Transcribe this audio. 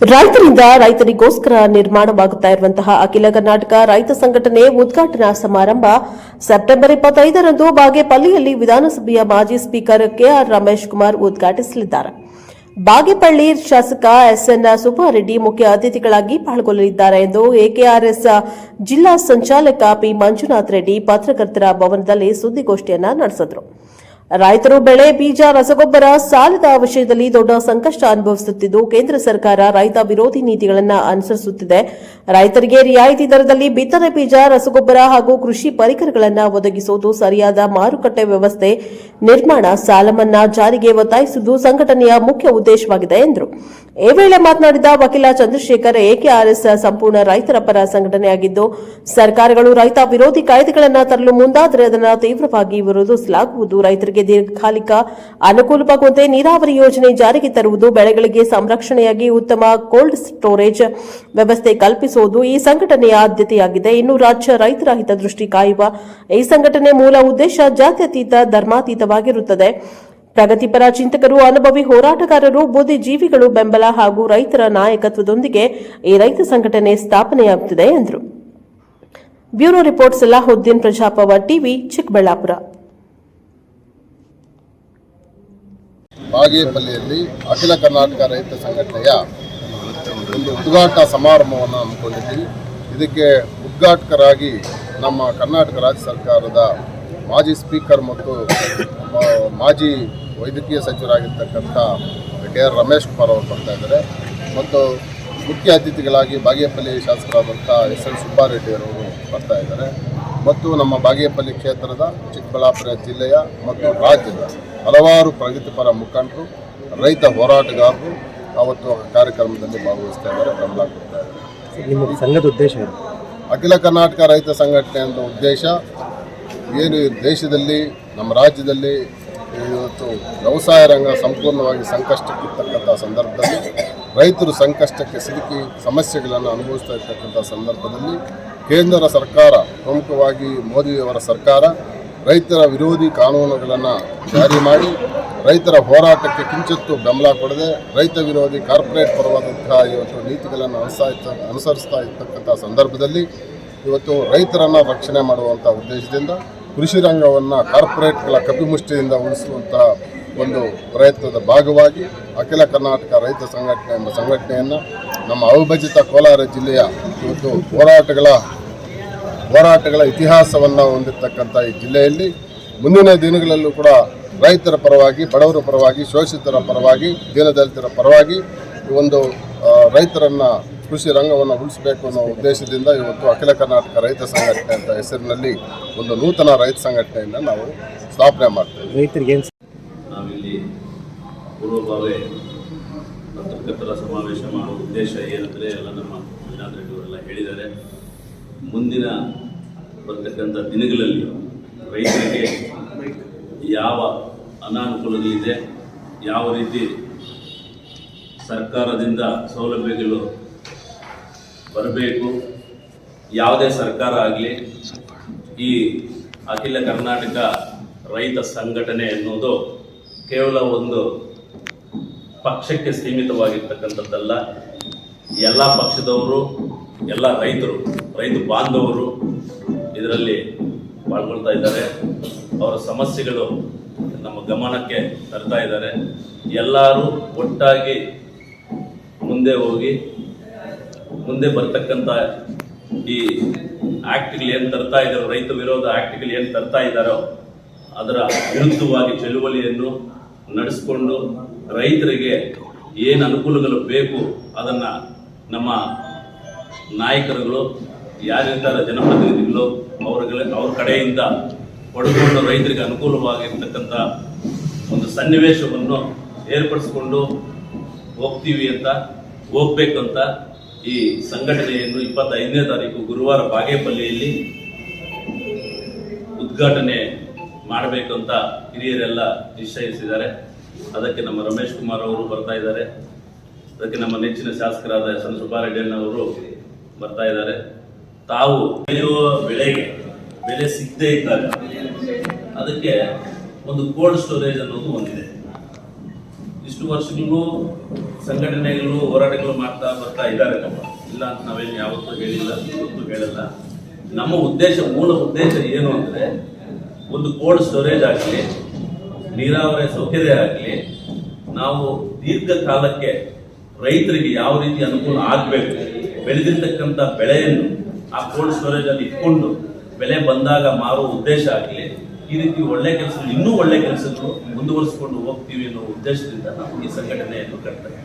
ರೈತರಿಂದ ರೈತರಿಗೋಸ್ಕರ ನಿರ್ಮಾಣವಾಗುತ್ತಾ ಇರುವಂತಹ ಅಖಿಲ ಕರ್ನಾಟಕ ರೈತ ಸಂಘಟನೆ ಉದ್ಘಾಟನಾ ಸಮಾರಂಭ. ಸೆಪ್ಟೆಂಬರ್ ಇಪ್ಪತ್ತೈದರಂದು ಬಾಗೇಪಲ್ಲಿಯಲ್ಲಿ ವಿಧಾನಸಭೆಯ ಮಾಜಿ ಸ್ಪೀಕರ್ ಕೆಆರ್ ರಮೇಶ್ ಕುಮಾರ್ ಉದ್ಘಾಟಿಸಲಿದ್ದಾರೆ. ಬಾಗೇಪಳ್ಳಿ ಶಾಸಕ ಎಸ್ಎನ್ ಸುಬ್ಬಾರೆಡ್ಡಿ ಮುಖ್ಯ ಅತಿಥಿಗಳಾಗಿ ಪಾಲ್ಗೊಳ್ಳಲಿದ್ದಾರೆ ಎಂದು ಎಕೆಆರ್ಎಸ್ ಜಿಲ್ಲಾ ಸಂಚಾಲಕ ಪಿ. ಮಂಜುನಾಥ್ ರೆಡ್ಡಿ, ಪತ್ರಕರ್ತರ ಭವನದಲ್ಲಿ ಸುದ್ದಿಗೋಷ್ಠಿಯನ್ನ ನಡೆಸಿದರು. ರೈತರು ಬೆಳೆ, ಬೀಜ, ರಸಗೊಬ್ಬರ ಸಾಲದ ವಿಷಯದಲ್ಲಿ ದೊಡ್ಡ ಸಂಕಷ್ಟ ಅನುಭವಿಸುತ್ತಿದ್ದು, ಕೇಂದ್ರ ಸರ್ಕಾರ ರೈತ ವಿರೋಧಿ ನೀತಿಗಳನ್ನು ಅನುಸರಿಸುತ್ತಿದೆ. ರೈತರಿಗೆ ರಿಯಾಯಿತಿ ದರದಲ್ಲಿ ಬಿತ್ತನೆ ಬೀಜ, ರಸಗೊಬ್ಬರ ಹಾಗೂ ಕೃಷಿ ಪರಿಕರಗಳನ್ನು ಒದಗಿಸುವುದು ಸರಿಯಾದ ಮಾರುಕಟ್ಟೆ ವ್ಯವಸ್ಥೆ, ನಿರ್ಮಾಣ, ಸಾಲಮನ್ನಾ ಜಾರಿಗೆ ಒತ್ತಾಯಿಸುವುದು ಸಂಘಟನೆಯ ಮುಖ್ಯ ಉದ್ದೇಶವಾಗಿದೆ, ಎಂದರು. ಈ ವೇಳೆ ಮಾತನಾಡಿದ ವಕೀಲ ಚಂದ್ರಶೇಖರ್ ಎಕೆಆರ್ಎಸ್ ಸಂಪೂರ್ಣ ರೈತರ ಪರ ಸಂಘಟನೆಯಾಗಿದ್ದು, ಸರ್ಕಾರಗಳು ರೈತ ವಿರೋಧಿ ಕಾಯ್ದೆಗಳನ್ನು ತರಲು ಮುಂದಾದರೆ ಅದನ್ನು ತೀವ್ರವಾಗಿ ವಿರೋಧಿಸಲಾಗುವುದು, ರೈತರಿಗೆ ದೀರ್ಘಕಾಲಿಕ ಅನುಕೂಲವಾಗುವಂತೆ ನೀರಾವರಿ ಯೋಜನೆ ಜಾರಿಗೆ ತರುವುದು, ಬೆಳೆಗಳಿಗೆ ಸಂರಕ್ಷಣೆಯಾಗಿ ಉತ್ತಮ ಕೋಲ್ಡ್ ಸ್ಟೋರೇಜ್ ವ್ಯವಸ್ಥೆ ಕಲ್ಪಿಸುವುದು ಈ ಸಂಘಟನೆಯ ಆದ್ಯತೆಯಾಗಿದೆ. ಇನ್ನು ರಾಜ್ಯ ರೈತರ ಹಿತದೃಷ್ಟಿ ಕಾಯುವ ಈ ಸಂಘಟನೆ ಮೂಲ ಉದ್ದೇಶ ಜಾತ್ಯತೀತ, ಧರ್ಮಾತೀತವಾಗಿರುತ್ತದೆ. ಪ್ರಗತಿಪರ ಚಿಂತಕರು, ಅನುಭವಿ ಹೋರಾಟಗಾರರು, ಬುದ್ಧಿಜೀವಿಗಳು, ಬೆಂಬಲ ಹಾಗೂ ರೈತರ ನಾಯಕತ್ವದೊಂದಿಗೆ ಈ ರೈತ ಸಂಘಟನೆ ಸ್ಥಾಪನೆಯಾಗುತ್ತಿದೆ ಎಂದರು. ಬ್ಯೂರೋ ರಿಪೋರ್ಟ್, ಸಲಾಹುದ್ದೀನ್ ಪ್ರಜಾಪವ ಟಿವಿ, ಚಿಕ್ಕಬಳ್ಳಾಪುರ. ಬಾಗೇಪಲ್ಲಿಯಲ್ಲಿ ಅಖಿಲ ಕರ್ನಾಟಕ ರೈತ ಸಂಘಟನೆಯ ಒಂದು ಉದ್ಘಾಟನಾ ಸಮಾರಂಭವನ್ನು ಹಮ್ಮಿಕೊಂಡಿದ್ದೀವಿ. ಇದಕ್ಕೆ ಉದ್ಘಾಟಕರಾಗಿ ನಮ್ಮ ಕರ್ನಾಟಕ ರಾಜ್ಯ ಸರ್ಕಾರದ ಮಾಜಿ ಸ್ಪೀಕರ್ ಮತ್ತು ಮಾಜಿ ವೈದ್ಯಕೀಯ ಸಚಿವರಾಗಿರ್ತಕ್ಕಂಥ ಕೆ ಆರ್ ರಮೇಶ್ ಕುಮಾರ್ ಅವರು ಬರ್ತಾ ಇದ್ದಾರೆ. ಮತ್ತು ಮುಖ್ಯ ಅತಿಥಿಗಳಾಗಿ ಬಾಗೇಪಲ್ಲಿ ಶಾಸಕರಾದಂಥ ಎಸ್ ಎಲ್ ಸುಬ್ಬಾರೆಡ್ಡಿ ಅವರು ಬರ್ತಾ ಇದ್ದಾರೆ. ಮತ್ತು ನಮ್ಮ ಬಾಗೇಪಲ್ಲಿ ಕ್ಷೇತ್ರದ ಚಿಕ್ಕಬಳ್ಳಾಪುರ ಜಿಲ್ಲೆಯ ಮತ್ತು ರಾಜ್ಯದ ಹಲವಾರು ಪ್ರಗತಿಪರ ಮುಖಂಡರು ರೈತ ಹೋರಾಟಗಾರರು ಅವತ್ತು ಕಾರ್ಯಕ್ರಮದಲ್ಲಿ ಭಾಗವಹಿಸ್ತಾ ಇದ್ದಾರೆ ಬೆಂಬಲ ಕೊಡ್ತಾ ಇದ್ದಾರೆ. ನಿಮ್ಮ ಸಂಘದ ಉದ್ದೇಶ ಅಖಿಲ ಕರ್ನಾಟಕ ರೈತ ಸಂಘಟನೆ ಅಂತ ಉದ್ದೇಶ ಏನು ದೇಶದಲ್ಲಿ ನಮ್ಮ ರಾಜ್ಯದಲ್ಲಿ ಇವತ್ತು ವ್ಯವಸಾಯ ರಂಗ ಸಂಪೂರ್ಣವಾಗಿ ಸಂಕಷ್ಟಕ್ಕಿರ್ತಕ್ಕಂಥ ಸಂದರ್ಭದಲ್ಲಿ ರೈತರು ಸಂಕಷ್ಟಕ್ಕೆ ಸಿಲುಕಿ ಸಮಸ್ಯೆಗಳನ್ನು ಅನುಭವಿಸ್ತಾ ಇರ್ತಕ್ಕಂಥ ಸಂದರ್ಭದಲ್ಲಿ ಕೇಂದ್ರ ಸರ್ಕಾರ ಪ್ರಮುಖವಾಗಿ ಮೋದಿಯವರ ಸರ್ಕಾರ ರೈತರ ವಿರೋಧಿ ಕಾನೂನುಗಳನ್ನು ಜಾರಿ ಮಾಡಿ ರೈತರ ಹೋರಾಟಕ್ಕೆ ಕಿಂಚಿತ್ತು ಬೆಂಬಲ ಕೊಡದೆ ರೈತ ವಿರೋಧಿ ಕಾರ್ಪೊರೇಟ್ ಪರವಾದಂತಹ ಇವತ್ತು ನೀತಿಗಳನ್ನು ಅನುಸರಿಸ್ತಾ ಅನುಸರಿಸ್ತಾ ಇರ್ತಕ್ಕಂಥ ಸಂದರ್ಭದಲ್ಲಿ ಇವತ್ತು ರೈತರನ್ನು ರಕ್ಷಣೆ ಮಾಡುವಂಥ ಉದ್ದೇಶದಿಂದ ಕೃಷಿ ರಂಗವನ್ನು ಕಾರ್ಪೊರೇಟ್ಗಳ ಕಪಿಮುಷ್ಟಿಯಿಂದ ಉಳಿಸುವಂಥ ಒಂದು ಪ್ರಯತ್ನದ ಭಾಗವಾಗಿ ಅಖಿಲ ಕರ್ನಾಟಕ ರೈತ ಸಂಘಟನೆ ಎಂಬ ಸಂಘಟನೆಯನ್ನು ನಮ್ಮ ಅವಿಭಜಿತ ಕೋಲಾರ ಜಿಲ್ಲೆಯ ಇವತ್ತು ಹೋರಾಟಗಳ ಹೋರಾಟಗಳ ಇತಿಹಾಸವನ್ನು ಹೊಂದಿರತಕ್ಕಂಥ ಈ ಜಿಲ್ಲೆಯಲ್ಲಿ ಮುಂದಿನ ದಿನಗಳಲ್ಲೂ ಕೂಡ ರೈತರ ಪರವಾಗಿ ಬಡವರ ಪರವಾಗಿ ಶೋಷಿತರ ಪರವಾಗಿ ದೀನದಲಿತರ ಪರವಾಗಿ ಈ ಒಂದು ರೈತರನ್ನು ಕೃಷಿ ರಂಗವನ್ನು ಉಳಿಸಬೇಕು ಅನ್ನೋ ಉದ್ದೇಶದಿಂದ ಇವತ್ತು ಅಖಿಲ ಕರ್ನಾಟಕ ರೈತ ಸಂಘಟನೆ ಅಂತ ಹೆಸರಿನಲ್ಲಿ ಒಂದು ನೂತನ ರೈತ ಸಂಘಟನೆಯನ್ನು ನಾವು ಸ್ಥಾಪನೆ ಮಾಡ್ತೇವೆ. ರೈತರಿಗೆ ನಾವಿಲ್ಲಿ ಪೂರ್ವಭಾವಿ ಪತ್ರಕರ್ತರ ಸಮಾವೇಶ ಮಾಡುವ ಉದ್ದೇಶ ಏನಂದರೆ ಎಲ್ಲ ನಮ್ಮ ವಿನಾಥ್ ರೆಡ್ಡಿ ಅವರೆಲ್ಲ ಹೇಳಿದ್ದಾರೆ. ಮುಂದಿನ ಬರ್ತಕ್ಕಂಥ ದಿನಗಳಲ್ಲಿ ರೈತರಿಗೆ ಯಾವ ಅನಾನುಕೂಲಗಳಿದೆ, ಯಾವ ರೀತಿ ಸರ್ಕಾರದಿಂದ ಸೌಲಭ್ಯಗಳು ಬರಬೇಕು, ಯಾವುದೇ ಸರ್ಕಾರ ಆಗಲಿ, ಈ ಅಖಿಲ ಕರ್ನಾಟಕ ರೈತ ಸಂಘಟನೆ ಎನ್ನುವುದು ಕೇವಲ ಒಂದು ಪಕ್ಷಕ್ಕೆ ಸೀಮಿತವಾಗಿರ್ತಕ್ಕಂಥದ್ದಲ್ಲ. ಎಲ್ಲ ಪಕ್ಷದವರು, ಎಲ್ಲ ರೈತರು ರೈತ ಬಾಂಧವರು ಇದರಲ್ಲಿ ಪಾಲ್ಗೊಳ್ತಾ ಇದ್ದಾರೆ. ಅವರ ಸಮಸ್ಯೆಗಳು ನಮ್ಮ ಗಮನಕ್ಕೆ ತರ್ತಾ ಇದ್ದಾರೆ. ಎಲ್ಲರೂ ಒಟ್ಟಾಗಿ ಮುಂದೆ ಹೋಗಿ, ಮುಂದೆ ಬರ್ತಕ್ಕಂಥ ಈ ಆ್ಯಕ್ಟ್ಗಳು ಏನು ತರ್ತಾ ಇದ್ದಾರೋ, ರೈತ ವಿರೋಧ ಆ್ಯಕ್ಟ್ಗಳು ಏನು ತರ್ತಾ ಇದ್ದಾರೋ, ಅದರ ವಿರುದ್ಧವಾಗಿ ಚಳುವಳಿಯನ್ನು ನಡೆಸಿಕೊಂಡು ರೈತರಿಗೆ ಏನು ಅನುಕೂಲಗಳು ಬೇಕು ಅದನ್ನು ನಮ್ಮ ನಾಯಕರುಗಳು ಯಾರಿರ್ತಾರೆ ಜನಪ್ರತಿನಿಧಿಗಳು ಅವ್ರಗಳ ಅವ್ರ ಕಡೆಯಿಂದ ಪಡ್ಕೊಂಡು ರೈತರಿಗೆ ಅನುಕೂಲವಾಗಿರ್ತಕ್ಕಂಥ ಒಂದು ಸನ್ನಿವೇಶವನ್ನು ಏರ್ಪಡಿಸಿಕೊಂಡು ಹೋಗ್ತೀವಿ ಅಂತ, ಹೋಗ್ಬೇಕಂತ ಈ ಸಂಘಟನೆಯನ್ನು ಇಪ್ಪತ್ತೈದನೇ ತಾರೀಕು ಗುರುವಾರ ಬಾಗೇಪಲ್ಲಿಯಲ್ಲಿ ಉದ್ಘಾಟನೆ ಮಾಡಬೇಕು ಅಂತ ಹಿರಿಯರೆಲ್ಲ ನಿಶ್ಚಯಿಸಿದ್ದಾರೆ. ಅದಕ್ಕೆ ನಮ್ಮ ರಮೇಶ್ ಕುಮಾರ್ ಅವರು ಬರ್ತಾ ಇದ್ದಾರೆ. ಅದಕ್ಕೆ ನಮ್ಮ ನೆಚ್ಚಿನ ಶಾಸಕರಾದ ಎಸ್ ಎನ್ ಅವರು ಬರ್ತಾ ಇದ್ದಾರೆ. ತಾವು ಬೆಳೆಯುವ ಬೆಳೆಗೆ ಬೆಲೆ ಸಿಗದೇ ಇದ್ದಾಗ ಅದಕ್ಕೆ ಒಂದು ಕೋಲ್ಡ್ ಸ್ಟೋರೇಜ್ ಅನ್ನೋದು ಒಂದಿದೆ. ಇಷ್ಟು ವರ್ಷಗಳು ಸಂಘಟನೆಗಳು, ಹೋರಾಟಗಳು ಮಾಡ್ತಾ ಬರ್ತಾ ಇದ್ದಾರೆ ನಮ್ಮ ಇಲ್ಲ ಅಂತ ನಾವೇನು ಯಾವತ್ತೂ ಹೇಳಿಲ್ಲ ಇವತ್ತು ಹೇಳಲ್ಲ ನಮ್ಮ ಉದ್ದೇಶ, ಮೂಲ ಉದ್ದೇಶ ಏನು ಅಂದರೆ ಒಂದು ಕೋಲ್ಡ್ ಸ್ಟೋರೇಜ್ ಆಗಲಿ, ನೀರಾವರಿ ಸೌಕರ್ಯ ಆಗಲಿ, ನಾವು ದೀರ್ಘಕಾಲಕ್ಕೆ ರೈತರಿಗೆ ಯಾವ ರೀತಿ ಅನುಕೂಲ ಆಗಬೇಕು, ಬೆಳೆದಿರ್ತಕ್ಕಂಥ ಬೆಳೆಯನ್ನು ಆ ಕೋಲ್ಡ್ ಸ್ಟೋರೇಜ್ ಅಲ್ಲಿ ಇಟ್ಕೊಂಡು ಬೆಲೆ ಬಂದಾಗ ಮಾರೋ ಉದ್ದೇಶ ಆಗಲಿ, ಈ ರೀತಿ ಒಳ್ಳೆ ಕೆಲಸಗಳು ಇನ್ನೂ ಒಳ್ಳೆ ಕೆಲಸಗಳು ಮುಂದುವರಿಸಿಕೊಂಡು ಹೋಗ್ತೀವಿ ಅನ್ನೋ ಉದ್ದೇಶದಿಂದ ನಾವು ಈ ಸಂಘಟನೆಯನ್ನು ಕಟ್ತೇವೆ